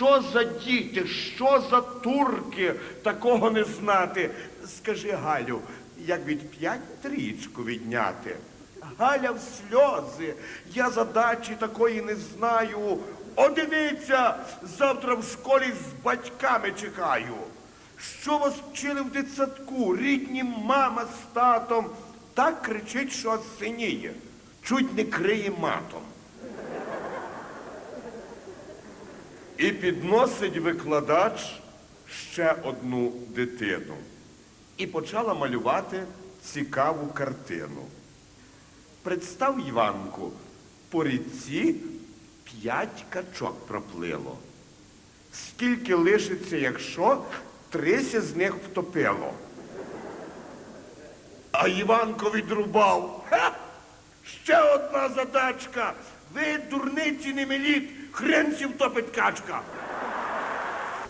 Що за діти, що за турки, такого не знати. Скажи, Галю, як від п'ять трічку відняти? Галя в сльози. Я задачі такої не знаю. О, дивіться, завтра в школі з батьками чекаю. Що вас вчили в дитсадку? Рідні мама з татом. Так кричить, що аж синіє. Чуть не криє матом. І підносить викладач ще одну дитину. І почала малювати цікаву картину. Представ, Іванку, по ріці п'ять качок проплило. Скільки лишиться, якщо трися з них втопило? А Іванко відрубав. Ха! Ще одна задачка. Ви, дурниці, не меліть, kręcił topyt kaczka.